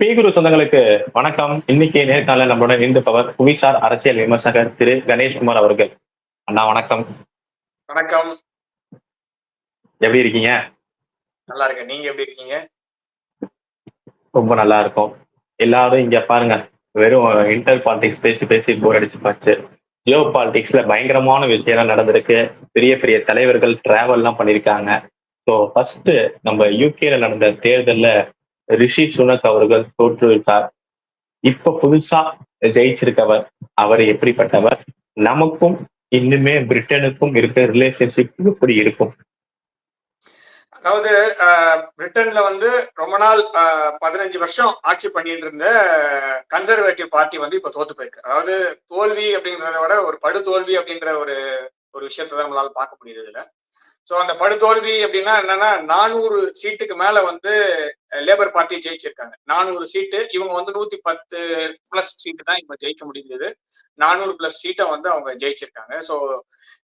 பீகுரு சொந்தங்களுக்கு வணக்கம். இன்னைக்கு நேர்காணல நம்மளோட இணைந்திருப்பவர் புவிசார் அரசியல் விமர்சகர் திரு கணேஷ்குமார் அவர்கள். அண்ணா வணக்கம். வணக்கம். எப்படி இருக்கீங்க? நல்லா இருக்கேன். நீங்க எப்படி இருக்கீங்க? ரொம்ப நல்லா இருக்கும். எல்லாரும் இங்க பாருங்க. வெறும் இன்டர் பாலிடிக்ஸ் பேசி பேசி போர் அடிச்சு போச்சு. ஜியோ பாலிடிக்ஸ்ல பயங்கரமான விஷயம்லாம் நடந்திருக்கு. பெரிய பெரிய தலைவர்கள் டிராவல் எல்லாம் பண்ணியிருக்காங்க ஸோ ஃபர்ஸ்ட் நம்ம யூகேல நடந்த தேர்தல்ல ரிஷி சுனக் அவர்கள் தோற்றுவித்தார் இப்ப புதுசா ஜெயிச்சிருக்கவர் அவர் எப்படிப்பட்டவர்? நமக்கும் இன்னுமே பிரிட்டனுக்கும் இருக்க ரிலேஷன்ஷிப் எப்படி இருக்கும்? அதாவது பிரிட்டன்ல வந்து ரொம்ப நாள் பதினஞ்சு வருஷம் ஆட்சி பண்ணிட்டு இருந்த கன்சர்வேட்டிவ் பார்ட்டி வந்து இப்ப தோத்து போயிருக்கு. அதாவது தோல்வி அப்படின்றத விட ஒரு படு தோல்வி அப்படின்ற ஒரு ஒரு விஷயத்தை நம்மளால பார்க்க முடியுது இதுல. ஸோ அந்த படுதோல்வி அப்படின்னா என்னன்னா நானூறு சீட்டுக்கு மேல வந்து லேபர் பார்ட்டி ஜெயிச்சிருக்காங்க. நானூறு சீட்டு இவங்க வந்து நூத்தி பத்து பிளஸ் சீட்டு தான் இவங்க ஜெயிக்க முடிஞ்சது. நானூறு பிளஸ் சீட்டை வந்து அவங்க ஜெயிச்சிருக்காங்க. ஸோ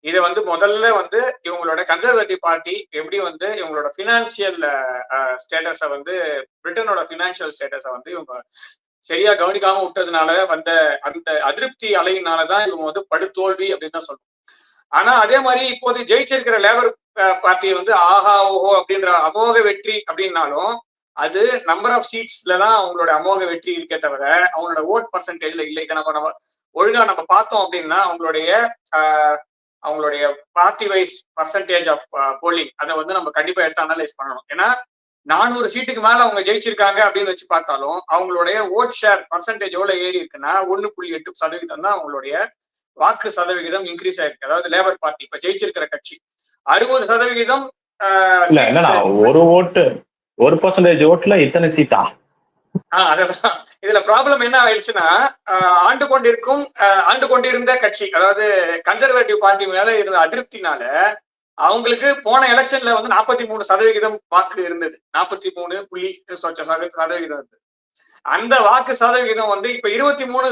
இதை வந்து முதல்ல வந்து இவங்களோட கன்சர்வேட்டிவ் பார்ட்டி எப்படி வந்து இவங்களோட ஃபினான்சியல் ஸ்டேட்டஸை வந்து பிரிட்டனோட ஃபினான்சியல் ஸ்டேட்டஸை வந்து இவங்க சரியா கவனிக்காம விட்டதுனால வந்த அந்த அதிருப்தி அலையினாலதான் இவங்க வந்து படுதோல்வி அப்படின்னு தான் சொல்றோம். ஆனா அதே மாதிரி இப்போது ஜெயிச்சிருக்கிற லேபர் பார்ட்டி வந்து ஆஹா ஓஹோ அப்படின்ற அமோக வெற்றி அப்படின்னாலும் அது நம்பர் ஆஃப் சீட்ஸ்ல தான் அவங்களோட அமோக வெற்றி இருக்கே தவிர அவங்களோட ஓட் பர்சன்டேஜ்ல இல்லை. இதை நம்ம நம்ம ஒழுங்கா நம்ம பார்த்தோம் அப்படின்னா அவங்களுடைய ஆஹ், அவங்களுடைய party wise percentage of polling அதை வந்து நம்ம கண்டிப்பா எடுத்து அனலைஸ் பண்ணணும். ஏன்னா நானூறு சீட்டுக்கு மேல அவங்க ஜெயிச்சிருக்காங்க அப்படின்னு வச்சு பார்த்தாலும் அவங்களுடைய ஓட் ஷேர் பர்சன்டேஜ் எவ்வளவு ஏறி இருக்குன்னா ஒண்ணு புள்ளி எட்டு சதவீதம் தான் அவங்களுடைய வாக்கு சதவிகிதம் இன்க்ரீஸ் ஆயிருக்கு. அதாவது லேபர் பார்ட்டி இப்ப ஜெயிச்சிருக்கிற கட்சி. அறுபது சதவிகிதம் ஒரு ஓட்டு ஒரு பர்சன்டேஜ் ஓட்டுல இத்தனை சீட்டா ஆஹ் அதுதான். இதுல ப்ராப்ளம் என்ன ஆயிடுச்சுன்னா ஆண்டு கொண்டிருக்கும் ஆண்டு கொண்டிருந்த கட்சி அதாவது கன்சர்வேட்டிவ் பார்ட்டி மேல இருந்த அதிருப்தினால அவங்களுக்கு போன எலெக்ஷன்ல வந்து நாற்பத்தி மூணு சதவிகிதம் வாக்கு இருந்தது. நாற்பத்தி மூணு புள்ளி சதவிகிதம் இருந்தது. அந்த வாக்கு சதவிகிதம் வந்து இப்ப இருபத்தி மூணு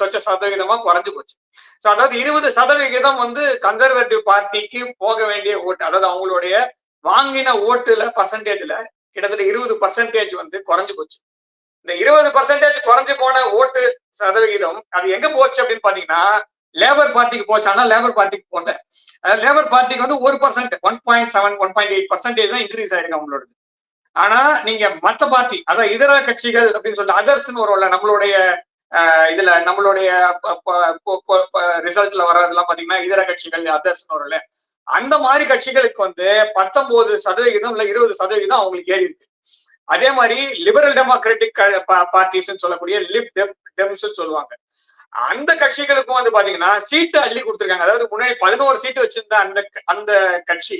சொச்ச சதவிகிதமா குறைஞ்சு போச்சு. சோ அதாவது இருபது சதவிகிதம் வந்து கன்சர்வேட்டிவ் பார்ட்டிக்கு போக வேண்டிய ஓட்டு அதாவது அவங்களுடைய வாங்கின ஓட்டுல பர்சன்டேஜ்ல கிட்டத்தட்ட இருபது பர்சன்டேஜ் வந்து குறைஞ்சு போச்சு. இந்த இருபது பர்சன்டேஜ் குறைஞ்சு போன ஓட்டு சதவிகிதம் அது எங்க போச்சு அப்படின்னு பாத்தீங்கன்னா லேபர் பார்ட்டிக்கு போச்சானா லேபர் பார்ட்டிக்கு போல லேபர் பார்ட்டிக்கு வந்து ஒரு percent one point seven one point eight percentage தான் இன்க்ரீஸ் ஆயிருக்கு அவங்களோட ஆனா நீங்க மத்த பார்ட்டி அதான் இதர கட்சிகள் அப்படின்னு சொல்லிட்டு அதர்ஸ்னு வரும்ல நம்மளுடைய இதுல நம்மளுடைய ரிசல்ட்ல வர்றதெல்லாம் பாத்தீங்கன்னா இதர கட்சிகள் அதர்ஸ்னு வரும்ல. அந்த மாதிரி கட்சிகளுக்கு வந்து பத்தொன்பது சதவிகிதம் இல்ல இருபது சதவிகிதம் அவங்களுக்கு ஏறி இருக்கு. அதே மாதிரி லிபரல் டெமோக்ராட்டிக் பார்ட்டிஸ் சொல்லக்கூடிய லிப் டெம்ஸ் சொல்லுவாங்க. அந்த கட்சிகளுக்கும் வந்து பாத்தீங்கன்னா சீட்டு அள்ளி கொடுத்துருக்காங்க. அதாவது முன்னாடி பதினோரு சீட்டு வச்சிருந்த அந்த அந்த கட்சி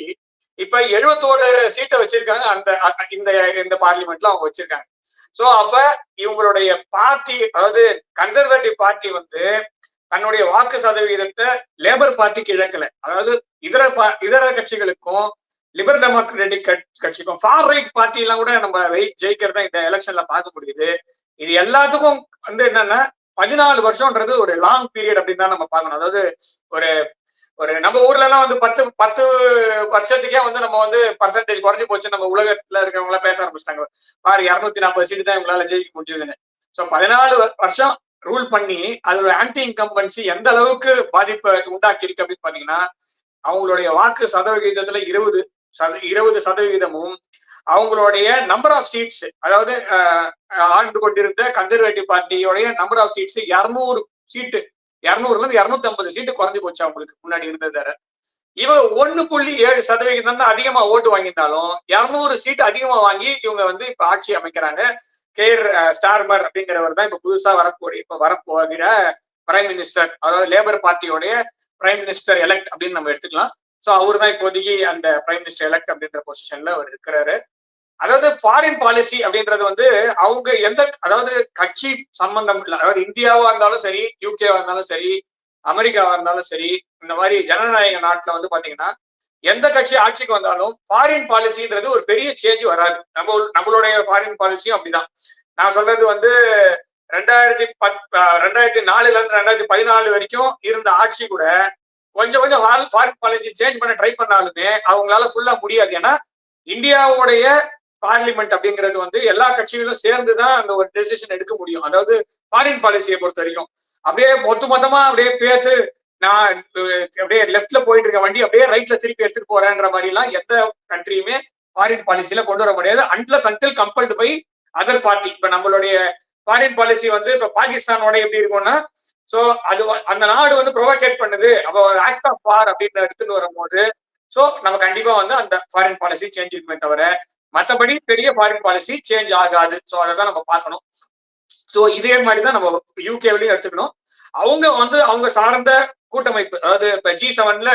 இப்ப எழுபத்தோரு சீட்டை வச்சிருக்காங்க. அந்த இந்த இந்த பார்லிமெண்ட்ல அவங்க வச்சிருக்காங்க. சோ அப்ப இவங்களுடைய பார்ட்டி அதாவது கன்சர்வேட்டிவ் பார்ட்டி வந்து தன்னுடைய வாக்கு சதவிகிதத்தை லேபர் பார்ட்டிக்கு இழக்கல. அதாவது இதர பா- இதர கட்சிகளுக்கும் லிபரல் டெமோக்ராட்டிக் கட்சிக்கும் ஃபார் ரைட் பார்ட்டி எல்லாம் கூட நம்ம வெய் ஜெயிக்கிறத இந்த எலெக்ஷன்ல பார்க்க முடியுது. இது எல்லாத்துக்கும் வந்து என்னன்னா பதினாலு வருஷம்ன்றது ஒரு லாங் பீரியட் அப்படின்னு தான் நம்ம பார்க்கணும். அதாவது ஒரு ஒரு நம்ம ஊர்ல எல்லாம் வந்து பத்து பத்து வருஷத்துக்கே வந்து நம்ம வந்து பர்சன்டேஜ் குறைஞ்சு போச்சு நம்ம உலகத்துல இருக்கிறவங்க எல்லாம் பேச ஆரம்பிச்சிட்டாங்க. பாரு இருநூத்தி நாற்பது சீட்டு தான் இவங்களால ஜெயிக்க முடிஞ்சதுன்னு. சோ பதினாலு வருஷம் ரூல் பண்ணி அதோட ஆன்டி இன்கம்பன்சி எந்த அளவுக்கு பாதிப்பை உண்டாக்கி இருக்கு அப்படின்னு பாத்தீங்கன்னா அவங்களுடைய வாக்கு சதவிகிதத்துல இருபது சத இருபது சதவிகிதமும் அவங்களுடைய நம்பர் ஆஃப் சீட்ஸ் அதாவது ஆண்டு கொண்டிருந்த கன்சர்வேட்டிவ் பார்ட்டியோடைய நம்பர் ஆஃப் சீட்ஸ் இருநூறு சீட்டு இருநூறுல இருந்து இருநூத்தி ஐம்பது சீட்டு குறைஞ்சு போச்சு அவங்களுக்கு முன்னாடி இருந்தது வேற. இவ ஒண்ணு புள்ளி ஏழு சதவிகிதம் தான் அதிகமா ஓட்டு வாங்கியிருந்தாலும் இருநூறு சீட் அதிகமா வாங்கி இவங்க வந்து இப்ப ஆட்சி அமைக்கிறாங்க. கேர் ஸ்டார்மர் அப்படிங்கிறவர் தான் இப்ப புதுசா வரக்கூடிய இப்ப வரப்போகிற பிரைம் மினிஸ்டர் அதாவது லேபர் பார்ட்டியோடைய பிரைம் மினிஸ்டர் எலெக்ட் அப்படின்னு நம்ம எடுத்துக்கலாம். சோ அவர் தான் இப்போதைக்கு அந்த பிரைம் மினிஸ்டர் எலெக்ட் அப்படின்ற பொசிஷன்ல அவர் இருக்கிறாரு. அதாவது ஃபாரின் பாலிசி அப்படின்றது வந்து அவங்க எந்த அதாவது கட்சி சம்பந்தம் இல்லை. அதாவது இந்தியாவா இருந்தாலும் சரி யூகேவா இருந்தாலும் சரி அமெரிக்காவா இருந்தாலும் சரி இந்த மாதிரி ஜனநாயக நாட்டுல வந்து பாத்தீங்கன்னா எந்த கட்சி ஆட்சிக்கு வந்தாலும் ஃபாரின் பாலிசின்றது ஒரு பெரிய சேஞ்ச் வராது. நம்ம நம்மளுடைய ஃபாரின் பாலிசியும் அப்படிதான். நான் சொல்றது வந்து ரெண்டாயிரத்தி பத் ரெண்டாயிரத்தி நாலுல இருந்து ரெண்டாயிரத்தி பதினாலு வரைக்கும் இருந்த ஆட்சி கூட கொஞ்சம் கொஞ்சம் ஃபாரின் பாலிசி சேஞ்ச் பண்ண ட்ரை பண்ணாலுமே அவங்களால ஃபுல்லா முடியாது. ஏன்னா இந்தியாவுடைய பார்லிமெண்ட் அப்படிங்கிறது வந்து எல்லா கட்சிகளும் சேர்ந்துதான் அந்த ஒரு டெசிஷன் எடுக்க முடியும். அதாவது ஃபாரின் பாலிசியை பொறுத்த வரைக்கும். அப்படியே மொத்த மொத்தமா அப்படியே பேத்து நான் அப்படியே லெஃப்ட்ல போயிட்டு இருக்க வண்டி அப்படியே ரைட்ல திருப்பி எடுத்துட்டு போறேன்ற மாதிரி எல்லாம் எந்த கண்ட்ரியுமே ஃபாரின் பாலிசியில கொண்டு வர முடியாது. Unless until compelled by other party இப்ப நம்மளுடைய ஃபாரின் பாலிசி வந்து இப்ப பாகிஸ்தானோட எப்படி இருக்கும்னா சோ அது அந்த நாடு வந்து ப்ரொவோகேட் பண்ணுது. அப்போ ஆக்ட் ஆஃப் வார் அப்படின்னு எடுத்துட்டு வரும்போது சோ நம்ம கண்டிப்பா வந்து அந்த ஃபாரின் பாலிசி சேஞ்ச் இருக்குமே தவிர மத்தபடி பெரிய ஃபாரின் பாலிசி சேஞ்ச் ஆகாது. சோ அதை தான் நம்ம பார்க்கணும். சோ இதே மாதிரி தான் நம்ம யூகேவிலையும் எடுத்துக்கணும். அவங்க வந்து அவங்க சார்ந்த கூட்டமைப்பு அதாவது இப்ப ஜி செவன்ல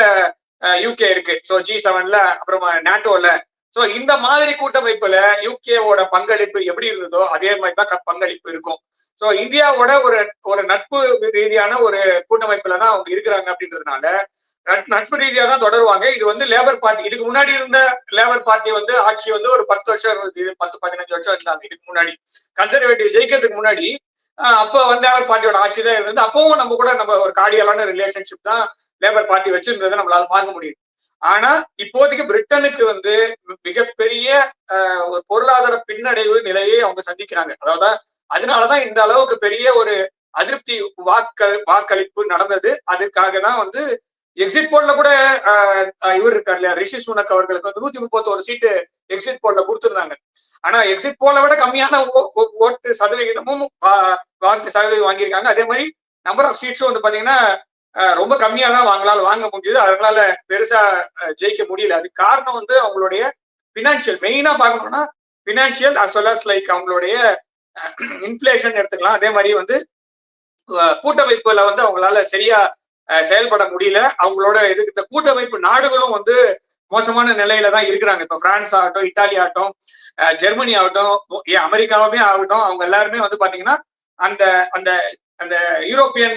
யூகே இருக்கு. சோ ஜி செவன்ல அப்புறமா நாட்டோல சோ இந்த மாதிரி கூட்டமைப்புல யூகேவோட பங்களிப்பு எப்படி இருந்ததோ அதே மாதிரி தான் பங்களிப்பு இருக்கும். சோ இந்தியாவோட ஒரு ஒரு நட்பு ரீதியான ஒரு கூட்டமைப்புல தான் அவங்க இருக்கிறாங்க அப்படின்றதுனால நட்பு ரீதியா தான் தொடருவாங்க. இது வந்து லேபர் பார்ட்டி இதுக்கு முன்னாடி இருந்த லேபர் பார்ட்டி வந்து ஆட்சி வந்து ஒரு பத்து வருஷம் இருந்தது. பத்து பதினஞ்சு வருஷம் இருந்தாங்க. இதுக்கு முன்னாடி. கன்சர்வேட்டிவ் ஜெயிக்கிறதுக்கு முன்னாடி அப்போ அப்ப வந்து லேபர் பார்ட்டியோட ஆட்சி தான் இருந்தது. அப்பவும் நம்ம கூட நம்ம ஒரு கார்டியலான ரிலேஷன்ஷிப் தான் லேபர் பார்ட்டி வச்சிருந்ததை நம்மளால பார்க்க முடியும் ஆனா இப்போதைக்கு பிரிட்டனுக்கு வந்து மிகப்பெரிய ஆஹ், ஒரு பொருளாதார பின்னடைவு நிலையை அவங்க சந்திக்கிறாங்க. அதாவது அதனாலதான் இந்த அளவுக்கு பெரிய ஒரு அதிருப்தி வாக்கள் வாக்களிப்பு நடந்தது. அதுக்காக தான் வந்து எக்ஸிட் போல்ல கூட இவர் இருக்கார் இல்லையா? ரிஷி சுனக் அவர்களுக்கு வந்து நூத்தி முப்பத்தோரு சீட்டு எக்ஸிட் போல்ல கொடுத்திருந்தாங்க. ஆனா எக்ஸிட் போல விட கம்மியான ஓ- ஓ- ஓட்டு சதவிகிதமும் வாக்கு சதவீதம் வாங்கியிருக்காங்க. அதே மாதிரி நம்பர் ஆஃப் சீட்ஸும் வந்து பாத்தீங்கன்னா ரொம்ப கம்மியா தான் வாங்கலால் வாங்க முடிஞ்சது. அதனால பெருசா ஜெயிக்க முடியல. அதுக்கு காரணம் வந்து அவங்களுடைய பினான்சியல் மெயினா பார்க்கணும்னா financial as well as like அவங்களுடைய இன்ஃபிளேஷன் எடுத்துக்கலாம். அதே மாதிரி வந்து கூட்டமைப்புல வந்து அவங்களால சரியா செயல்பட முடியல. அவங்களோட இது இந்த கூட்டமைப்பு நாடுகளும் வந்து மோசமான நிலையில தான் இருக்கிறாங்க. இப்ப பிரான்ஸ் ஆகட்டும் இத்தாலி ஆகட்டும் ஜெர்மனி ஆகட்டும் அமெரிக்காவுமே ஆகட்டும் அவங்க எல்லாருமே வந்து பாத்தீங்கன்னா அந்த அந்த அந்த யூரோப்பியன்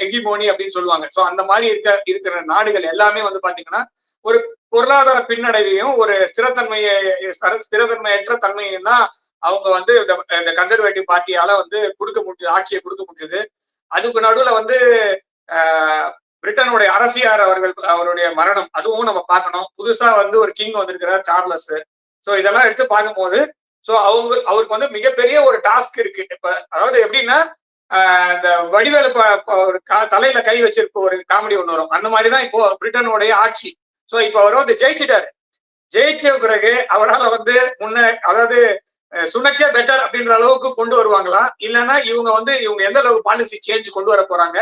ஹெகிமோனி அப்படின்னு சொல்லுவாங்க. சோ அந்த மாதிரி இருக்க இருக்கிற நாடுகள் எல்லாமே வந்து பாத்தீங்கன்னா ஒரு பொருளாதார பின்னடைவையும் ஒரு ஸ்திரத்தன்மையை ஸ்திரத்தன்மையற்ற தன்மையும் தான் அவங்க வந்து இந்த- கன்சர்வேட்டிவ் பார்ட்டியால வந்து கொடுக்க முடிஞ்சது ஆட்சியை கொடுக்க முடிஞ்சது. அதுக்கு நடுவுல வந்து பிரிட்டனுடைய அரசியார் அவர்கள் அவருடைய மரணம் அதுவும் நம்ம பார்க்கணும். புதுசா வந்து ஒரு கிங் வந்திருக்கிறார் சார்லஸ் ஸோ இதெல்லாம் எடுத்து பார்க்கும்போது ஸோ அவங்க அவருக்கு வந்து மிகப்பெரிய ஒரு டாஸ்க் இருக்கு. இப்ப அதாவது எப்படின்னா இந்த வடிவேலு ஒரு தலையில கை வச்சிருக்க ஒரு காமெடி ஒன்று வரும். அந்த மாதிரி தான் இப்போ பிரிட்டனுடைய ஆட்சி. ஸோ இப்போ அவர் வந்து ஜெயிச்சிட்டாரு. ஜெயிச்ச பிறகு அவரால் வந்து முன்ன அதாவது அஹ், சுனக்கே பெட்டர் அப்படின்ற அளவுக்கு கொண்டு வருவாங்களா? இல்லைன்னா இவங்க வந்து இவங்க எந்த அளவுக்கு பாலிசி சேஞ்ச் கொண்டு வர போறாங்க?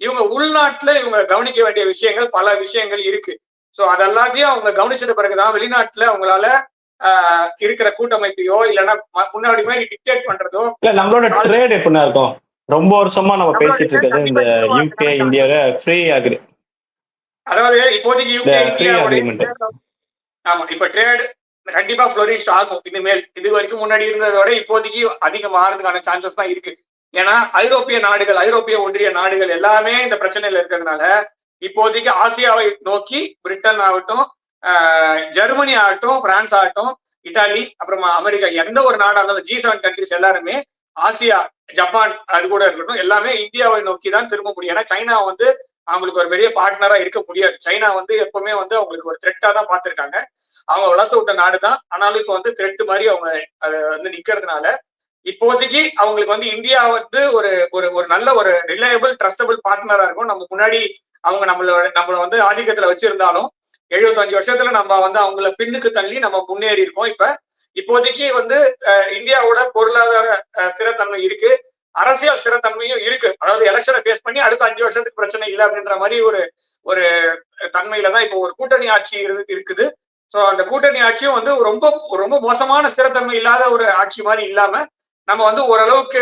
இவங்க உள்நாட்டுல இவங்க கவனிக்க வேண்டிய விஷயங்கள் பல விஷயங்கள் இருக்கு. சோ அதெல்லாத்தையும் அவங்க கவனிச்சது பிறகுதான் வெளிநாட்டுல அவங்களால ஆஹ், இருக்கிற கூட்டமைப்பையோ இல்லைன்னா முன்னாடி மாதிரி டிக்டேட் பண்றதோ இல்ல நம்மளோட ட்ரேட் எப்படின்னா இருக்கும்? ரொம்ப வருஷமா நம்ம பேசிட்டு இருக்கிறது இந்த யூகே இந்தியாவை ஃப்ரீ அக்ரி அதாவது இப்போதைக்கு யூகே agreement. ஆமா இப்ப ட்ரேட் கண்டிப்பா ஃப்ளோரிஷ் ஆகும். இனிமேல் இது வரைக்கும் முன்னாடி இருந்ததை விட இப்போதைக்கு அதிகம் மாறதுக்கான சான்சஸ் தான் இருக்கு. ஏன்னா ஐரோப்பிய நாடுகள் ஐரோப்பிய ஒன்றிய நாடுகள் எல்லாமே இந்த பிரச்சனையில இருக்கிறதுனால இப்போதைக்கு ஆசியாவை நோக்கி பிரிட்டன் ஆகட்டும் ஜெர்மனி ஆகட்டும் பிரான்ஸ் ஆகட்டும் இத்தாலி அப்புறமா அமெரிக்கா எந்த ஒரு நாடா இருந்தாலும் ஜி செவன் கண்ட்ரிஸ் எல்லாருமே ஆசியா ஜப்பான் அது கூட இருக்கட்டும் எல்லாமே இந்தியாவை நோக்கி தான் திரும்ப முடியும். ஏன்னா சைனா வந்து அவங்களுக்கு ஒரு பெரிய பார்ட்னரா இருக்க முடியாது. சைனா வந்து எப்பவுமே வந்து அவங்களுக்கு ஒரு த்ரெட்டா தான் பார்த்திருக்காங்க. அவங்க வளர்த்து விட்ட நாடு தான் ஆனாலும் இப்போ வந்து த்ரெட் மாதிரி அவங்க அது வந்து நிக்கிறதுனால இப்போதைக்கு அவங்களுக்கு வந்து இந்தியா வந்து ஒரு ஒரு ஒரு நல்ல ஒரு ரிலையபிள் ட்ரஸ்டபிள் பார்ட்னரா இருக்கும். நம்ம முன்னாடி அவங்க நம்மளோட நம்மளை வந்து ஆதிக்கத்துல வச்சிருந்தாலும் எழுபத்தஞ்சு வருஷத்துல நம்ம வந்து அவங்கள பின்னுக்கு தள்ளி நம்ம முன்னேறி இருக்கோம். இப்ப இப்போதைக்கு வந்து இந்தியாவோட பொருளாதார ஸ்திரத்தன்மை இருக்கு. அரசியல் ஸ்திரத்தன்மையும் இருக்கு. அதாவது எலெக்ஷனை ஃபேஸ் பண்ணி அடுத்த அஞ்சு வருஷத்துக்கு பிரச்சனை இல்லை அப்படின்ற மாதிரி ஒரு ஒரு தன்மையில தான் இப்போ ஒரு கூட்டணி ஆட்சி இருக்குது. ஸோ அந்த கூட்டணி ஆட்சியும் வந்து ரொம்ப ரொம்ப மோசமான ஸ்திரத்தன்மை இல்லாத ஒரு ஆட்சி மாதிரி இல்லாம நம்ம வந்து ஓரளவுக்கு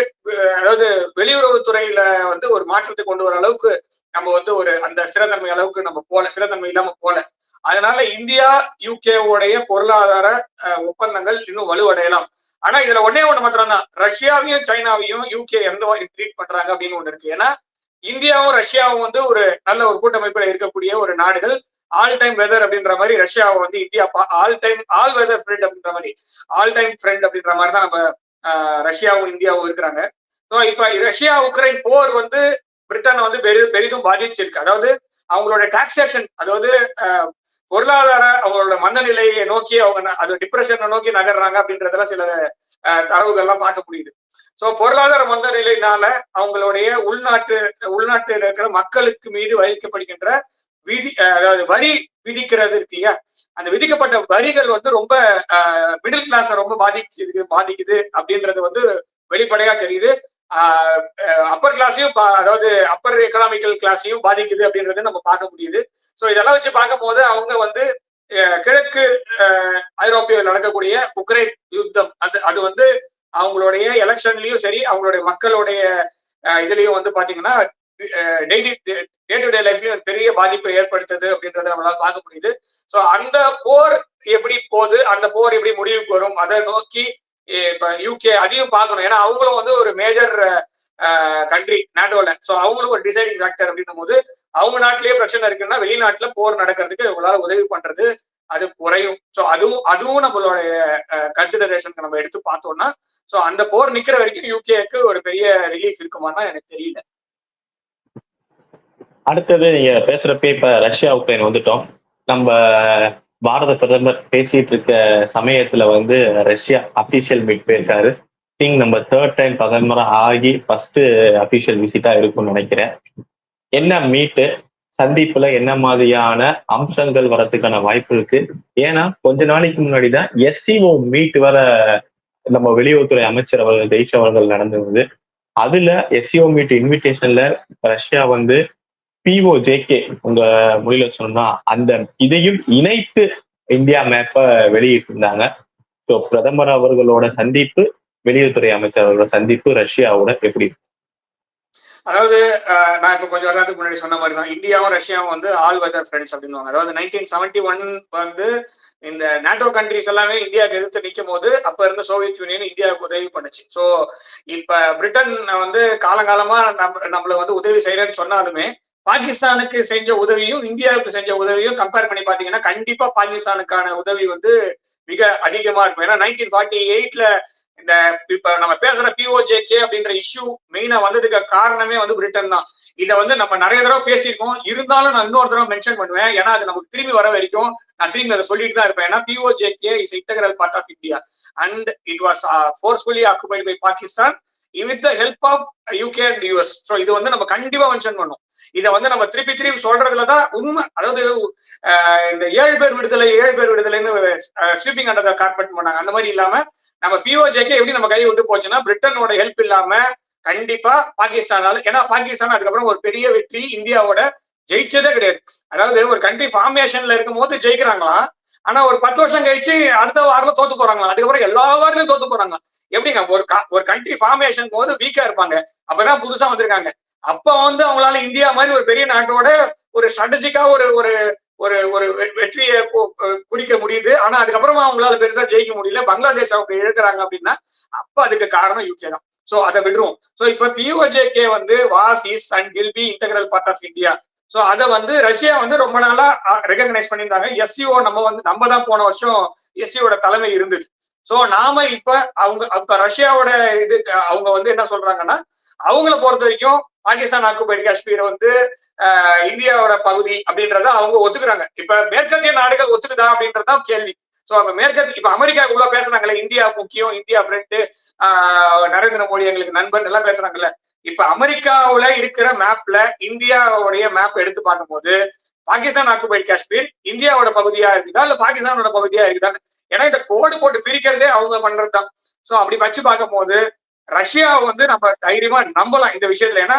அதாவது வெளியுறவுத்துறையில வந்து ஒரு மாற்றத்தை கொண்டு வர அளவுக்கு நம்ம வந்து ஒரு அந்த ஸ்திரத்தன்மை அளவுக்கு நம்ம போல ஸ்திரத்தன்மை இல்லாம போல அதனால இந்தியா யூகேவுடைய பொருளாதார ஒப்பந்தங்கள் இன்னும் வலுவடையலாம். ஆனா இதுல ஒன்னே ஒண்ணு மாத்திரம் தான் ரஷ்யாவையும் சைனாவையும் யூகே எந்த மாதிரி ட்ரீட் பண்றாங்க அப்படின்னு ஒண்ணு இருக்கு. ஏன்னா இந்தியாவும் ரஷ்யாவும் வந்து ஒரு நல்ல ஒரு கூட்டமைப்புல இருக்கக்கூடிய ஒரு நாடுகள். ஆல் டைம் வெதர் அப்படின்ற மாதிரி ரஷ்யாவை வந்து India all time all weather friend அப்படின்ற மாதிரி. ஆல் டைம் ஃப்ரெண்ட் அப்படின்ற மாதிரி தான் நம்ம ரஷ்யாவும் இந்தியாவும் இருக்கிறாங்க. ஸோ இப்ப ரஷ்யா உக்ரைன் போர் வந்து பிரிட்டனை வந்து பெரி பெரிதும் பாதிச்சிருக்கு. அதாவது அவங்களோட டாக்ஸேஷன் அதாவது ஆஹ், பொருளாதார அவங்களோட மந்தநிலையை நோக்கி அவங்க அது டிப்ரெஷனை நோக்கி நகர்றாங்க அப்படின்றதெல்லாம் சில அஹ், தரவுகள்லாம் பார்க்க முடியுது. சோ பொருளாதார மந்த நிலையினால அவங்களுடைய உள்நாட்டு உள்நாட்டில் இருக்கிற மக்களுக்கு மீது வகிக்கப்படுகின்ற விதி அதாவது வரி விதிக்கிறது இருக்கு இல்லையா? அந்த விதிக்கப்பட்ட வரிகள் வந்து ரொம்ப மிடில் கிளாஸ ரொம்ப பாதிக்குது பாதிக்குது அப்படின்றது வந்து வெளிப்படையா தெரியுது. அப்பர் கிளாஸையும் அதாவது அப்பர் எக்கனாமிக்கல் கிளாஸையும் பாதிக்குது அப்படின்றத நம்ம பார்க்க முடியுது. ஸோ இதெல்லாம் வச்சு பார்க்கும்போது அவங்க வந்து கிழக்கு ஐரோப்பியாவில் நடக்கக்கூடிய உக்ரைன் யுத்தம் அது அது வந்து அவங்களுடைய எலெக்ஷன்லயும் சரி அவங்களுடைய மக்களுடைய இதுலயும் வந்து பாத்தீங்கன்னா டெய்லி டே டு டே லைஃப்லயும் பெரிய பாதிப்பை ஏற்படுத்துது அப்படின்றத நம்மளால பார்க்க முடியுது. ஸோ அந்த போர் எப்படி போகுது அந்த போர் எப்படி முடிவுக்கு வரும் அதை நோக்கி இப்ப யூகே அதையும் பார்க்கணும். ஏன்னா அவங்களும் வந்து ஒரு மேஜர் கண்ட்ரி நாட்டோல ஸோ அவங்களும் ஒரு டிசைடிங் ஃபேக்டர் அப்படின்னும் போது அவங்க நாட்டிலேயே பிரச்சனை இருக்குன்னா வெளிநாட்டுல போர் நடக்கிறதுக்கு இவங்களால உதவி பண்றது அது குறையும். ஸோ அதுவும் அதுவும் நம்மளுடைய கன்சிடரேஷனுக்கு நம்ம எடுத்து பார்த்தோம்னா ஸோ அந்த போர் நிக்கிற வரைக்கும் யூகேக்கு ஒரு பெரிய ரிலீஃப் இருக்குமானா எனக்கு தெரியல. அடுத்தது நீங்க பேசுறப்ப இப்ப ரஷ்யா உக்ரைன் வந்துட்டோம். நம்ம பாரத பிரதமர் பேசிட்டு இருக்க சமயத்துல வந்து ரஷ்யா அபிஷியல் மீட் போயிருக்காரு. திங் நம்ம தேர்ட் டைம் பிரதமர் ஆகி ஃபர்ஸ்ட் அபிஷியல் விசிட்டா இருக்கும்னு நினைக்கிறேன். என்ன மீட்டு சந்திப்புல என்ன மாதிரியான அம்சங்கள் வரதுக்கான வாய்ப்பு இருக்கு? ஏன்னா கொஞ்ச நாளைக்கு முன்னாடி தான் எஸ்சிஓ மீட் வர நம்ம வெளியுறவுத்துறை அமைச்சர் அவர்கள் ஜெய்ஷ் அவர்கள் நடந்திருந்தது அதுல எஸ்சிஓ மீட் இன்விடேஷன்ல ரஷ்யா வந்து பிஓ ஜேகே உங்க மொழியில சொன்னா அந்த இதையும் இணைத்து இந்தியா மேப்ப வெளியிட்டிருந்தாங்க. ஸோ பிரதமர் அவர்களோட சந்திப்பு வெளியுறவுத்துறை அமைச்சர் அவர்களோட சந்திப்பு ரஷ்யாவோட எப்படி? இருக்கு? அதாவது நான் இப்ப கொஞ்சம் நேரத்துக்கு முன்னாடி சொன்ன மாதிரி தான் இந்தியாவும் ரஷ்யாவும் வந்து ஆல் வெதர் ஃப்ரெண்ட்ஸ் அப்படின்னு அதாவது நைன்டீன் செவன்டி ஒன் வந்து இந்த நேட்டோ கண்ட்ரிஸ் எல்லாமே இந்தியாவுக்கு எதிர்த்து நிற்கும் போது அப்ப இருந்த சோவியத் யூனியன் இந்தியாவுக்கு உதவி பண்ணுச்சு. சோ இப்ப பிரிட்டன் வந்து காலங்காலமா நம்ம நம்மள வந்து உதவி செய்யறேன்னு சொன்னாலுமே பாகிஸ்தானுக்கு செஞ்ச உதவியும் இந்தியாவுக்கு செஞ்ச உதவியும் கம்பேர் பண்ணி பாத்தீங்கன்னா கண்டிப்பா பாகிஸ்தானுக்கான உதவி வந்து மிக அதிகமா இருக்கும். ஏன்னா நைன்டீன் ஃபார்ட்டி எயிட்ல இந்த இப்ப நம்ம பேசுற பிஓஜேகே அப்படின்ற இஷ்யூ மெயினா வந்ததுக்கு காரணமே வந்து பிரிட்டன் தான். இதை வந்து நம்ம நிறைய தடவை பேசியிருக்கோம். இருந்தாலும் நான் இன்னொரு தடவை மென்ஷன் பண்ணுவேன். ஏன்னா அது நமக்கு திரும்பி வர வரைக்கும் நான் திரும்பி அதை சொல்லிட்டு தான் இருப்பேன். ஏன்னா P O J K is integral part of India and it was forcefully occupied by Pakistan with the help of UK and US so இது வந்து நம்ம கண்டிப்பா மென்ஷன் பண்ணும். இதை வந்து நம்ம திருப்பி திருப்பி சொல்றதுலதான் உண்மை அதாவது இந்த ஏழு பேர் விடுதலை ஏழு பேர் விடுதலைன்னு ஸ்லீப்பிங் அண்டர் கார்பெட் பண்ணாங்க. அந்த மாதிரி இல்லாம நம்ம பிஓஜேக்கு எப்படி நம்ம கை விட்டு போச்சுன்னா பிரிட்டனோட ஹெல்ப் இல்லாம கண்டிப்பா பாகிஸ்தானால ஏன்னா பாகிஸ்தான் அதுக்கப்புறம் ஒரு பெரிய வெற்றி இந்தியாவோட ஜெயிச்சதே கிடையாது. அதாவது ஒரு கண்ட்ரி ஃபார்மேஷன்ல இருக்கும் போது ஜெயிக்கிறாங்களாம் ஆனா ஒரு பத்து வருஷம் கழிச்சு அடுத்த வாரம் தோத்து போறாங்க. அதுக்கப்புறம் எல்லா வாரிலையும் தோத்து போறாங்க. எப்படிங்க? ஒரு க- ஒரு கண்ட்ரி ஃபார்மேஷன் போது வீக்கா இருப்பாங்க. அப்பதான் புதுசா வந்திருக்காங்க. அப்ப வந்து அவங்களால இந்தியா மாதிரி ஒரு பெரிய நாட்டோட ஒரு ஸ்ட்ராட்டஜிக்கா ஒரு ஒரு ஒரு ஒரு வெ- வெற்றியை கு- குறிக்க முடியுது. ஆனா அதுக்கப்புறமா அவங்களால பெருசா ஜெயிக்க முடியல. பங்களாதேஷ் அவங்க இழக்கிறாங்க அப்படின்னா அப்ப அதுக்கு காரணம் யூகே தான். சோ அதை விடுவோம் சோ இப்ப பிஓஜேகே வந்து was is and will be integral part of India so அதை வந்து ரஷ்யா வந்து ரொம்ப நாளா ரெகக்னைஸ் பண்ணியிருந்தாங்க. எஸ்சிஓ நம்ம வந்து நம்ம தான் போன வருஷம் எஸ்சிஓட தலைமை இருந்தது. சோ நாம இப்ப அவங்க இப்ப ரஷ்யாவோட இது அவங்க வந்து என்ன சொல்றாங்கன்னா அவங்கள பொறுத்த வரைக்கும் பாகிஸ்தான் ஆக்குபைடு காஷ்மீர் வந்து இந்தியாவோட பகுதி அப்படின்றத அவங்க ஒத்துக்குறாங்க. இப்ப மேற்கத்திய நாடுகள் ஒத்துக்குதா அப்படின்றதுதான் கேள்வி. சோ அவங்க மேற்கத்திய இப்ப அமெரிக்காவுக்குள்ள பேசுறாங்கல்ல இந்தியா முக்கியம் இந்தியா ஃப்ரெண்டு நரேந்திர மோடி எங்களுக்கு நண்பன் எல்லாம் பேசுறாங்கல்ல. இப்ப அமெரிக்காவுல இருக்கிற மேப்ல இந்தியாவுடைய மேப் எடுத்து பார்க்கும்போது பாகிஸ்தான் ஆக்குபைடு காஷ்மீர் இந்தியாவோட பகுதியா இருக்குதா இல்ல பாகிஸ்தானோட பகுதியா இருக்குதா? ஏன்னா இந்த கோடு போட்டு பிரிக்கிறதே அவங்க பண்றதுதான். சோ அப்படி வச்சு பார்க்கும்போது ரஷ்யாவை வந்து நம்ம தைரியமா நம்பலாம் இந்த விஷயத்துல. ஏன்னா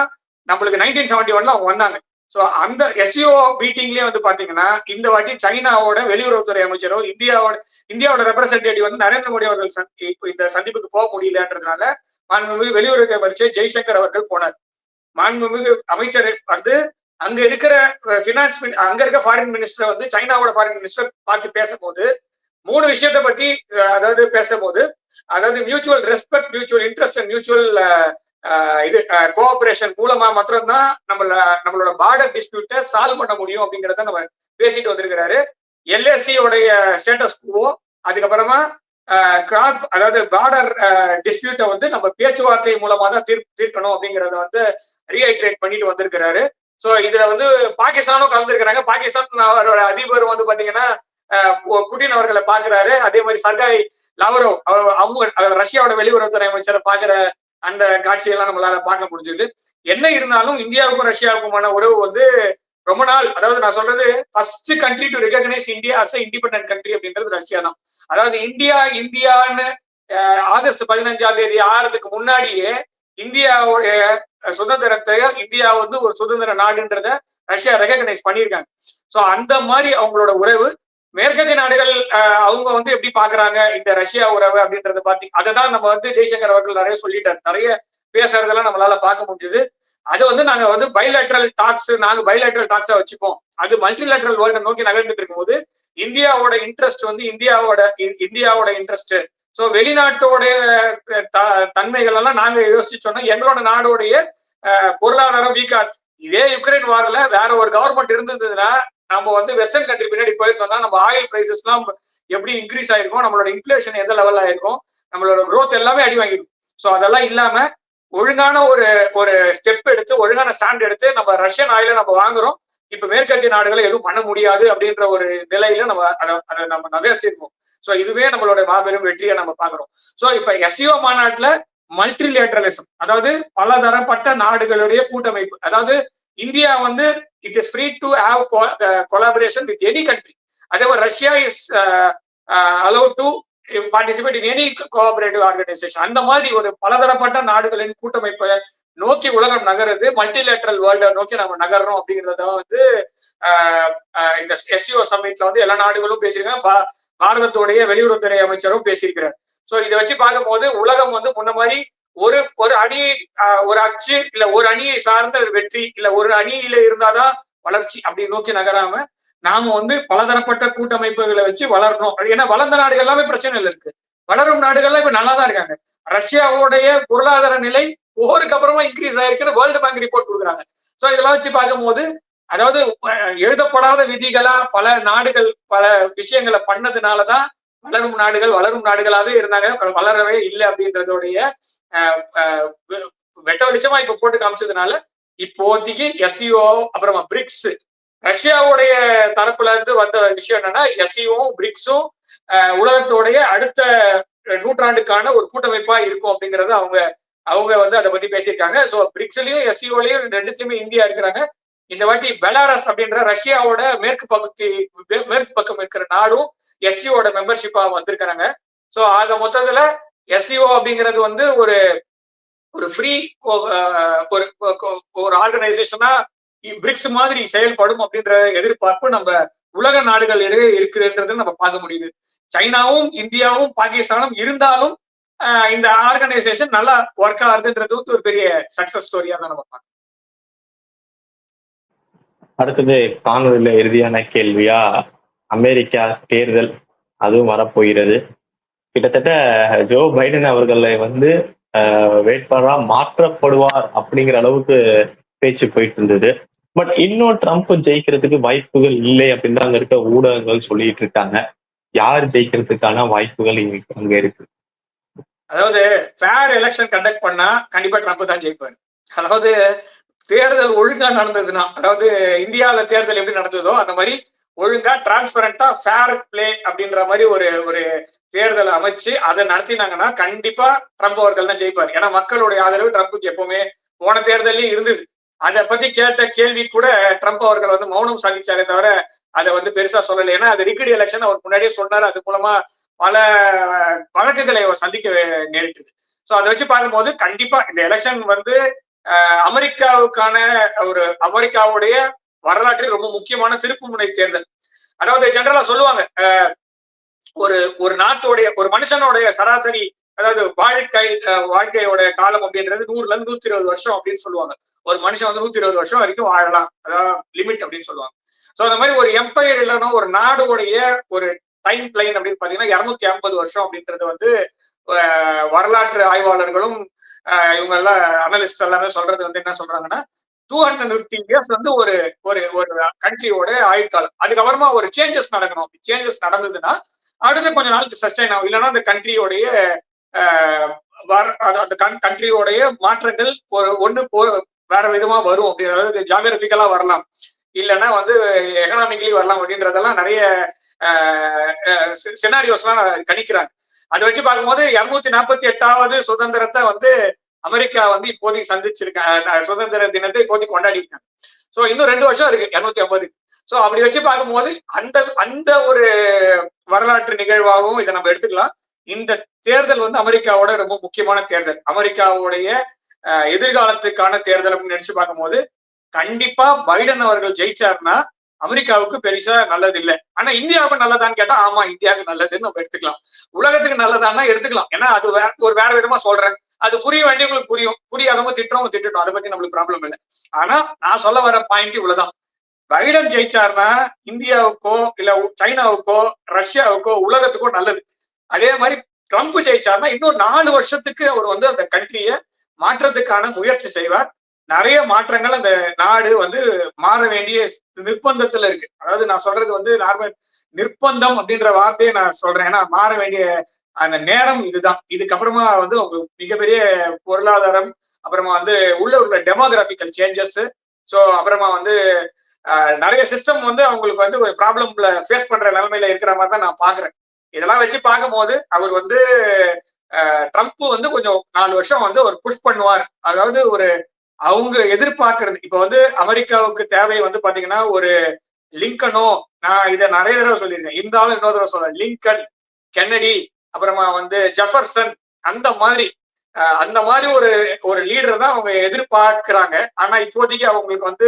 நம்மளுக்கு நைன்டீன் செவன்டி ஒன்ல அவங்க வந்தாங்க. சோ அந்த எஸ்இஓ மீட்டிங்லயே வந்து பாத்தீங்கன்னா இந்த வாட்டி சைனாவோட வெளியுறவுத்துறை அமைச்சரும் இந்தியாவோட இந்தியாவோட ரெப்ரசன்டேட்டிவ் வந்து நரேந்திர மோடி அவர்கள் சந்தி- இந்த சந்திப்புக்கு போக முடியலன்றதுனால மாண்புமிகு வெளியுறவு அமைச்சர் ஜெய்சங்கர் அவர்கள் போனார். மாண்புமிகு அமைச்சர் வந்து அங்க இருக்கிற பினான்ஸ் அங்க இருக்க ஃபாரின் மினிஸ்டர் வந்து சைனாவோட ஃபாரின் மினிஸ்டர் பார்த்து பேசும்போது மூணு விஷயத்தை பத்தி அதாவது பேசும்போது அதாவது mutual respect mutual interest and mutual இது கோஆபரேஷன் மூலமா மாத்திரம்தான் நம்மள நம்மளோட பார்டர் டிஸ்பியூட்டை சால்வ் பண்ண முடியும் அப்படிங்கிறத நம்ம பேசிட்டு வந்திருக்கிறாரு. எல்ஏசி உடைய ஸ்டேட்டஸ் குவோ அதுக்கப்புறமா கிராஸ் அதாவது பார்டர் டிஸ்பியூட்டை வந்து நம்ம பேச்சுவார்த்தை மூலமா தான் தீர் தீர்க்கணும் அப்படிங்கறத வந்து ரீஹைட்ரேட் பண்ணிட்டு வந்திருக்கிறாரு. சோ இதுல வந்து பாகிஸ்தானும் கலந்துருக்கிறாங்க. பாகிஸ்தான் அவரோட அதிபர் வந்து பாத்தீங்கன்னா புட்டின் அவர்களை பாக்குறாரு அதே மாதிரி சர்காய் லவரோ அவர் அவங்க ரஷ்யாவோட வெளியுறவுத்துறை அமைச்சரை பாக்குற அந்த காட்சியெல்லாம் நம்மளால பார்க்க முடிஞ்சது. என்ன இருந்தாலும் இந்தியாவுக்கும் ரஷ்யாவுக்குமான உறவு வந்து ரொம்ப நாள் அதாவது நான் சொல்றது first country to recognise India as independent country அப்படின்றது ரஷ்யா தான். அதாவது இந்தியா இந்தியான்னு ஆகஸ்ட் பதினஞ்சாம் தேதி ஆறதுக்கு முன்னாடியே இந்தியாவுடைய சுதந்திரத்தை இந்தியா வந்து ஒரு சுதந்திர நாடுன்றத ரஷ்யா ரெகனைஸ் பண்ணியிருக்காங்க. ஸோ அந்த மாதிரி அவங்களோட உறவு மேற்கத்திய நாடுகள் அஹ், அவங்க வந்து எப்படி பாக்குறாங்க இந்த ரஷ்யா உறவு அப்படின்றத பாத்தி அதை தான் நம்ம வந்து ஜெய்சங்கர் அவர்கள் நிறைய சொல்லிட்டார். நிறைய பேசுறதெல்லாம் நம்மளால பார்க்க முடிஞ்சது. அது வந்து நாங்க வந்து பைலேட்ரல் டாக்ஸ் நாங்க பைலேட்ரல் டாக்ஸா வச்சுப்போம். அது மல்டிலேட்ரல் வேர்ல்ட நோக்கி நகர்ந்துட்டு இருக்கும்போது இந்தியாவோட இன்ட்ரெஸ்ட் வந்து இந்தியாவோட இ- இந்தியாவோட இன்ட்ரெஸ்ட் சோ வெளிநாட்டோட த- தன்மைகள் எல்லாம் நாங்க யோசிச்சோம்னா எங்களோட நாடோடைய பொருளாதாரம் வீக்கா இதே யுக்ரைன் வார்ல வேற ஒரு கவர்மெண்ட் இருந்ததுன்னா நம்ம வந்து வெஸ்டர்ன் கண்ட்ரி பின்னாடி போயிருந்தோம்னா நம்ம ஆயில் பிரைசஸ் எல்லாம் எப்படி இன்க்ரீஸ் ஆயிருக்கும் நம்மளோட இன்ஃபிளேஷன் எந்த லெவல்ல ஆயிருக்கும் நம்மளோட குரோத் எல்லாமே அடி வாங்கிருக்கும் சோ அதெல்லாம் இல்லாம ஒழுங்கான ஒரு ஒரு ஸ்டெப் எடுத்து ஒழுங்கான ஸ்டாண்ட் எடுத்து நம்ம ரஷ்யன் ஆயில நம்ம வாங்குறோம். இப்ப மேற்கத்திய நாடுகளை எதுவும் பண்ண முடியாது அப்படின்ற ஒரு நிலையில நம்ம அதை அதை நம்ம நகர்த்திருக்கோம். சோ இதுவே நம்மளோட மாபெரும் வெற்றியை நம்ம பாக்குறோம் சோ இப்ப எஸ்இஓ மாநாட்டுல மல்டிலேட்டரலிசம் அதாவது பலதரப்பட்ட நாடுகளுடைய கூட்டமைப்பு அதாவது இந்தியா வந்து it is free to have collaboration with any country அதே மாதிரி Russia is allow to participate in any cooperative organisation அந்த மாதிரி ஒரு பலதரப்பட்ட நாடுகளின் கூட்டமைப்பை நோக்கி உலகம் நகருது. மல்டிலேட்டரல் வேர்ல்ட நோக்கி நம்ம நகர்றோம் அப்படிங்கறத வந்து இந்த எஸ்சிஓ சம்மிட்ல வந்து எல்லா நாடுகளும் பேசியிருக்காங்க. பா- பாரதத்துடைய வெளியுறவுத்துறை அமைச்சரும் பேசியிருக்கிறார். சோ இதை வச்சு பார்க்கும்போது உலகம் வந்து முன்ன மாதிரி ஒரு ஒரு அணி ஒரு அச்சு இல்ல ஒரு அணியை சார்ந்த வெற்றி இல்ல ஒரு அணியில இருந்தாதான் வளர்ச்சி அப்படி நோக்கி நகராம நாம வந்து பலதரப்பட்ட கூட்டமைப்புகளை வச்சு வளரணும். ஏன்னா வளர்ந்த நாடுகள் எல்லாமே பிரச்சனைகள் இருக்கு. வளரும் நாடுகள்லாம் இப்ப நல்லா தான் இருக்காங்க. ரஷ்யாவுடைய பொருளாதார நிலை ஒவ்வொருக்கு அப்புறமா இன்க்ரீஸ் ஆயிருக்குன்னு வேர்ல்டு பேங்க் ரிப்போர்ட் கொடுக்குறாங்க. சோ இதெல்லாம் வச்சு பார்க்கும்போது அதாவது எழுதப்படாத விதிகளா பல நாடுகள் பல விஷயங்களை பண்ணதுனாலதான் வளரும் நாடுகள் வளரும் நாடுகளாவே இருந்தாங்க. வளரவே இல்லை அப்படின்றதோடைய வெட்ட வெளிச்சமா இப்ப போட்டு காமிச்சதுனால இப்போதைக்கு எஸ்இஓ அப்புறமா பிரிக்ஸ் ரஷ்யாவுடைய தரப்புல இருந்து வந்த விஷயம் என்னன்னா எஸ்இவும் பிரிக்ஸும் உலகத்தோடைய அடுத்த நூற்றாண்டுக்கான ஒரு கூட்டமைப்பா இருக்கும் அப்படிங்கறது அவங்க அவங்க வந்து அதை பத்தி பேசியிருக்காங்க. சோ பிரிக்ஸ்லயும் எஸ்இஓலயும் ரெண்டுத்துலயுமே இந்தியா இருக்கிறாங்க. இந்த வாட்டி பெலாரஸ் அப்படின்ற ரஷ்யாவோட மேற்கு பகுதி மேற்கு பக்கம் இருக்கிற நாடும் எஸ்சிஓட மெம்பர்ஷிப்பா வந்திருக்கிறாங்க. சோ ஆக மொத்தத்துல எஸ்சிஓ அப்படிங்கிறது வந்து ஒரு ஒரு ஃப்ரீ ஒரு ஒரு ஆர்கனைசேஷனா பிரிக்ஸ் மாதிரி செயல்படும் அப்படின்ற எதிர்பார்ப்பு நம்ம உலக நாடுகள் இடையே இருக்குன்றது நம்ம பார்க்க முடியுது. சைனாவும் இந்தியாவும் பாகிஸ்தானும் இருந்தாலும் ஆஹ் இந்த ஆர்கனைசேஷன் நல்லா ஒர்க் ஆகுதுன்றது வந்து ஒரு பெரிய சக்சஸ் ஸ்டோரியா தான் நம்ம பார்க்கணும் அடுத்தது காணொலியில இறுதியான கேள்வியா அமெரிக்கா தேர்தல் அதுவும் வரப்போகிறது. கிட்டத்தட்ட ஜோ பைடன் அவர்களை வந்து ஆஹ், மாற்றப்படுவார் அப்படிங்கிற அளவுக்கு பேச்சு போயிட்டு இருந்தது. பட் இன்னும் ட்ரம்ப் ஜெயிக்கிறதுக்கு வாய்ப்புகள் இல்லை அப்படின்னு தான் அங்க இருக்க ஊடகங்கள் சொல்லிட்டு இருக்காங்க. யார் ஜெயிக்கிறதுக்கான வாய்ப்புகள் இங்க அங்க இருக்கு? அதாவது ஃபேர் எலெக்ஷன் கண்டக்ட் பண்ணா கண்டிப்பா ட்ரம்ப் தான் ஜெயிப்பாரு. அதாவது தேர்தல் ஒழுங்கா நடந்ததுன்னா அதாவது இந்தியாவில தேர்தல் எப்படி நடந்ததோ அந்த மாதிரி ஒழுங்கா டிரான்ஸ்பரண்டா ஃபேர் பிளே அப்படின்ற மாதிரி ஒரு ஒரு தேர்தலை அமைச்சு அதை நடத்தினாங்கன்னா கண்டிப்பா ட்ரம்ப் அவர்கள் தான் ஜெயிப்பார். ஏன்னா மக்களுடைய ஆதரவு ட்ரம்ப்புக்கு எப்பவுமே போன தேர்தலையும் இருந்தது. அதை பத்தி கேட்ட கேள்வி கூட ட்ரம்ப் அவர்கள் வந்து மௌனம் சாதிச்சாரே தவிர அதை வந்து பெருசா சொல்லலை. ஏன்னா அது ரிக்கடி எலெக்ஷன் அவர் முன்னாடியே சொன்னாரு. அது மூலமா பல வழக்குகளை அவர் சந்திக்க நேரிட்டு நேரிட்டது. சோ அதை வச்சு பார்க்கும்போது கண்டிப்பா இந்த எலெக்ஷன் வந்து அமெரிக்காவுக்கான ஒரு அமெரிக்காவுடைய வரலாற்றில் ரொம்ப முக்கியமான திருப்புமுனை தேர்தல். அதாவது ஜெனரலா சொல்லுவாங்க அஹ், ஒரு ஒரு நாட்டுடைய ஒரு மனுஷனுடைய சராசரி அதாவது வாழ்க்கை வாழ்க்கையோட காலம் அப்படின்றது நூறுல இருந்து நூத்தி இருபது வருஷம் அப்படின்னு சொல்லுவாங்க. ஒரு மனுஷன் வந்து நூத்தி இருபது வருஷம் வரைக்கும் வாழலாம். அதாவது லிமிட் அப்படின்னு சொல்லுவாங்க. சோ அந்த மாதிரி ஒரு எம்பையர் இல்லைன்னா ஒரு நாடுடைய ஒரு டைம் லைன் அப்படின்னு பாத்தீங்கன்னா இருநூத்தி ஐம்பது வருஷம் அப்படின்றது வந்து வரலாற்று ஆய்வாளர்களும் இவங்க எல்லாம் அனலிஸ்ட் எல்லாமே சொல்றது வந்து என்ன சொல்றாங்கன்னா டூ ஹண்ட்ரட் ஃபிஃப்டி இயர்ஸ் வந்து ஒரு ஒரு ஒரு கண்ட்ரியோட ஆயுட்காலம். அதுக்கப்புறமா ஒரு சேஞ்சஸ் நடக்கணும். சேஞ்சஸ் நடந்ததுன்னா அடுத்து கொஞ்ச நாளுக்கு சஸ்டைன் ஆகும். இல்லைன்னா அந்த கண்ட்ரியோடைய அந்த கண்ட்ரியோடைய மாற்றங்கள் ஒரு ஒன்று வேற விதமா வரும் அப்படி அதாவது ஜாகிரபிக்கலா வரலாம். இல்லைன்னா வந்து எக்கனாமிக்கலி வரலாம் அப்படின்றதெல்லாம் நிறைய சினாரியோஸ்லாம் கணிக்கிறாங்க. அதை வச்சு பார்க்கும்போது இருநூத்தி நாற்பத்தி எட்டாவது சுதந்திரத்தை வந்து அமெரிக்கா வந்து இப்போதைக்கு சந்திச்சிருக்காங்க சுதந்திர தினத்தை இப்போதைக்கு கொண்டாடி இருக்காங்க ஸோ இன்னும் ரெண்டு வருஷம் இருக்கு இருநூத்தி ஐம்பது ஸோ அப்படி வச்சு பார்க்கும்போது அந்த அந்த ஒரு வரலாற்று நிகழ்வாகவும் இதை நம்ம எடுத்துக்கலாம். இந்த தேர்தல் வந்து அமெரிக்காவோட ரொம்ப முக்கியமான தேர்தல். அமெரிக்காவுடைய எதிர்காலத்துக்கான தேர்தல் அப்படின்னு நினைச்சு பார்க்கும்போது கண்டிப்பா பைடன் அவர்கள் ஜெயிச்சாருன்னா அமெரிக்காவுக்கு பெருசா நல்லது இல்லை ஆனா இந்தியாவுக்கு நல்லதான்னு கேட்டா ஆமா இந்தியாவுக்கு நல்லதுன்னு நம்ம எடுத்துக்கலாம். உலகத்துக்கு நல்லதான்னா எடுத்துக்கலாம். ஏன்னா அது வேற ஒரு வேற விதமா சொல்றேன். அது புரிய வேண்டியவங்களுக்கு புரியும். புரியாதவங்க திட்டுறவங்க திட்டட்டும். அதை பத்தி நம்மளுக்கு ப்ராப்ளம் இல்லை. ஆனா நான் சொல்ல வர பாயிண்ட் இவ்வளவுதான். பைடன் ஜெயிச்சார்னா இந்தியாவுக்கோ இல்ல சைனாவுக்கோ ரஷ்யாவுக்கோ உலகத்துக்கோ நல்லது. அதே மாதிரி ட்ரம்ப் ஜெயிச்சாருன்னா இன்னும் நாலு வருஷத்துக்கு அவர் வந்து அந்த கண்ட்ரிய மாற்றத்துக்கான முயற்சி செய்வார். நிறைய மாற்றங்கள் அந்த நாடு வந்து மாற வேண்டிய நிர்பந்தத்துல இருக்கு. அதாவது நான் சொல்றது வந்து நார்மல் நிர்பந்தம் அப்படின்ற வார்த்தையை நான் சொல்றேன். ஏன்னா மாற வேண்டிய அந்த நேரம் இதுதான். இதுக்கப்புறமா வந்து உங்களுக்கு மிகப்பெரிய பொருளாதாரம் அப்புறமா வந்து உள்ள உள்ள டெமோகிராபிக்கல் சேஞ்சஸ் ஸோ அப்புறமா வந்து நிறைய சிஸ்டம் வந்து அவங்களுக்கு வந்து ஒரு ப்ராப்ளம்ல ஃபேஸ் பண்ற நிலைமையில இருக்கிற மாதிரி தான் நான் பாக்குறேன் இதெல்லாம் வச்சு பார்க்கும்போது அவர் வந்து ட்ரம்ப் வந்து கொஞ்சம் நாலு வருஷம் வந்து ஒரு புஷ் பண்ணுவார். அதாவது ஒரு அவங்க எதிர்பார்க்கறது. இப்ப வந்து அமெரிக்காவுக்கு தேவை வந்து பாத்தீங்கன்னா ஒரு லிங்கனோ நான் இதை நிறைய தடவை சொல்லியிருக்கேன். இருந்தாலும் இன்னொரு தடவை சொல்றேன். லிங்கன் கென்னடி அப்புறமா வந்து ஜெஃபர்சன் அந்த மாதிரி அந்த மாதிரி ஒரு ஒரு லீடர் தான் அவங்க எதிர்பார்க்கிறாங்க. ஆனா இப்போதைக்கு அவங்களுக்கு வந்து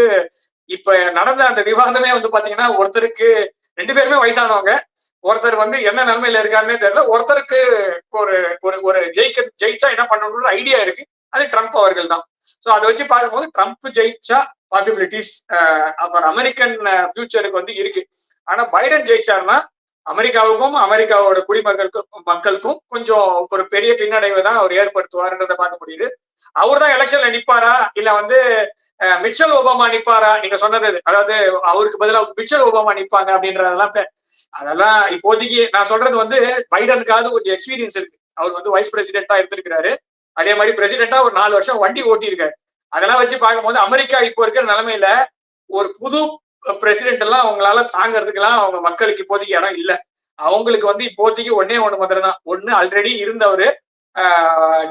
இப்ப நடந்த அந்த விவாதமே வந்து பாத்தீங்கன்னா ஒருத்தருக்கு ரெண்டு பேருமே வயசானவங்க. ஒருத்தர் வந்து என்ன நிலைமையில இருக்காருன்னே தெரியல. ஒருத்தருக்கு ஒரு ஒரு ஒரு ஜெயிக்க ஜெயிச்சா என்ன பண்ணணும்னு ஐடியா இருக்கு. அது ட்ரம்ப் அவர்கள் தான். ஸோ அதை வச்சு பார்க்கும்போது ட்ரம்ப் ஜெயிச்சா பாசிபிலிட்டிஸ் அப்புறம் அமெரிக்கன் ஃபியூச்சருக்கு வந்து இருக்கு. ஆனா பைடன் ஜெயிச்சாருன்னா அமெரிக்காவுக்கும் அமெரிக்காவோட குடிமக்களுக்கும் மக்களுக்கும் கொஞ்சம் ஒரு பெரிய பின்னடைவை தான் அவர் ஏற்படுத்துவாருன்றத பார்க்க முடியுது. அவர் தான் எலெக்ஷன்ல நிப்பாரா? இல்ல வந்து மிச்சல் ஒபாமா நிப்பாரா? நீங்க சொன்னது அதாவது அவருக்கு பதிலாக மிச்சல் ஒபாமா நிப்பாங்க அப்படின்றதெல்லாம் அதெல்லாம் இப்போதைக்கு நான் சொல்றது வந்து பைடனுக்காவது கொஞ்சம் எக்ஸ்பீரியன்ஸ் இருக்கு. அவர் வந்து வைஸ் பிரசிடென்டா இருந்திருக்கிறாரு. அதே மாதிரி பிரசிடென்டா ஒரு நாலு வருஷம் வண்டி ஓட்டியிருக்காரு. அதெல்லாம் வச்சு பார்க்கும்போது அமெரிக்கா இப்போ இருக்கிற நிலைமையில ஒரு புது பிரசிடென்ட் எல்லாம் அவங்களால தாங்கறதுக்கு எல்லாம் அவங்க மக்களுக்கு இப்போதைக்கு இடம் இல்லை. அவங்களுக்கு வந்து இப்போதைக்கு ஒன்னே ஒண்ணு மாதிரி தான். ஒண்ணு ஆல்ரெடி இருந்தவரு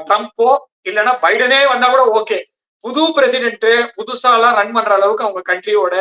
ட்ரம்ப்போ இல்லைன்னா பைடனே வந்தா கூட ஓகே புது பிரசிடென்ட் புதுசாலாம் ரன் பண்ற அளவுக்கு அவங்க கண்ட்ரியோட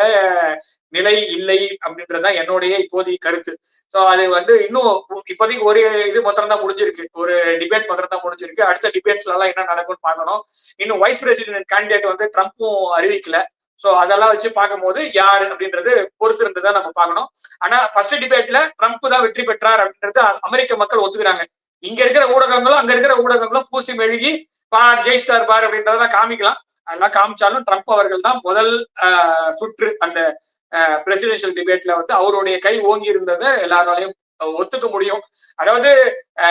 நிலை இல்லை அப்படின்றதுதான் என்னுடைய இப்போதைய கருத்து. ஸோ அது வந்து இன்னும் இப்போதைக்கு ஒரு இது மாத்திரம் தான் முடிஞ்சிருக்கு. ஒரு டிபேட் மாத்திரம் தான் முடிஞ்சிருக்கு. அடுத்த டிபேட்ஸ்ல எல்லாம் என்ன நடக்கும்னு பார்க்கணும். இன்னும் வைஸ் பிரசிடென்ட் கேண்டிடேட் வந்து ட்ரம்ப்பும் அறிவிக்கல. ஸோ அதெல்லாம் வச்சு பார்க்கும்போது யார் அப்படின்றது பொறுத்திருந்து தான் நம்ம பார்க்கணும். ஆனா ஃபர்ஸ்ட் டிபேட்ல ட்ரம்ப் தான் வெற்றி பெற்றார் அப்படின்றது அமெரிக்க மக்கள் ஒத்துக்கிறாங்க. இங்க இருக்கிற ஊடகங்களும் அங்க இருக்கிற ஊடகங்களும் பூசி மெழுகி பார் ஜெய்ஸ்டார் பார் அப்படின்றதெல்லாம் காமிக்கலாம். அதெல்லாம் காமிச்சாலும் ட்ரம்ப் அவர்கள் தான் முதல் சுற்று அந்த பிரசிடென்சியல் டிபேட்ல வந்து அவருடைய கை ஓங்கி இருந்ததை எல்லாராலையும் ஒத்துக்க முடியும். அதாவது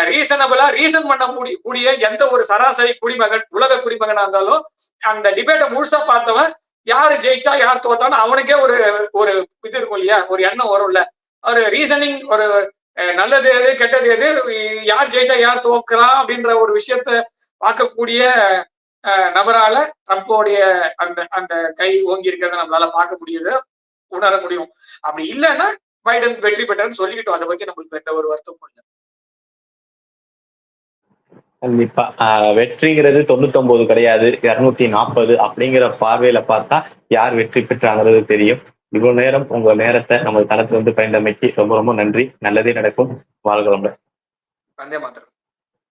ரீசனபிளா ரீசன் பண்ண முடிய கூடிய எந்த ஒரு சராசரி குடிமகன் உலக குடிமகனா இருந்தாலும் அந்த டிபேட்டை முழுசா பார்த்தவன் யாரு ஜெயிச்சா யார் தோத்தானோ அவனுக்கே ஒரு ஒரு இது இருக்கும் இல்லையா? ஒரு எண்ணம் வரும்ல. ஒரு ரீசனிங் ஒரு நல்லது எது கெட்டது எது யார் ஜெயிச்சா யார் தோக்குறா அப்படின்ற ஒரு விஷயத்த பார்க்கக்கூடிய நபரால ட்ரம்ப்போடைய அந்த அந்த கை ஓங்கி இருக்கிறத நம்மளால பார்க்க முடியுது உணர முடியும். அப்படி இல்லைன்னா பைடன் வெற்றி பெற்றான்னு சொல்லிக்கிட்டோம். அதை பத்தி நம்மளுக்கு எந்த ஒரு வருத்தமும் இல்லை. கண்டிப்பா. வெற்றிங்கிறது தொண்ணூத்தி ஒன்பது கிடையாது இருநூத்தி நாற்பது அப்படிங்கிற பார்வையில பார்த்தா யார் வெற்றி பெற்றாங்கிறது தெரியும். இவ்வளவு நேரம் உங்க நேரத்தை நம்ம தளத்துல வந்து பயந்தமைக்கு ரொம்ப ரொம்ப நன்றி. நல்லதே நடக்கும். வாழ்கிறோம் வந்தே மாத்திரம்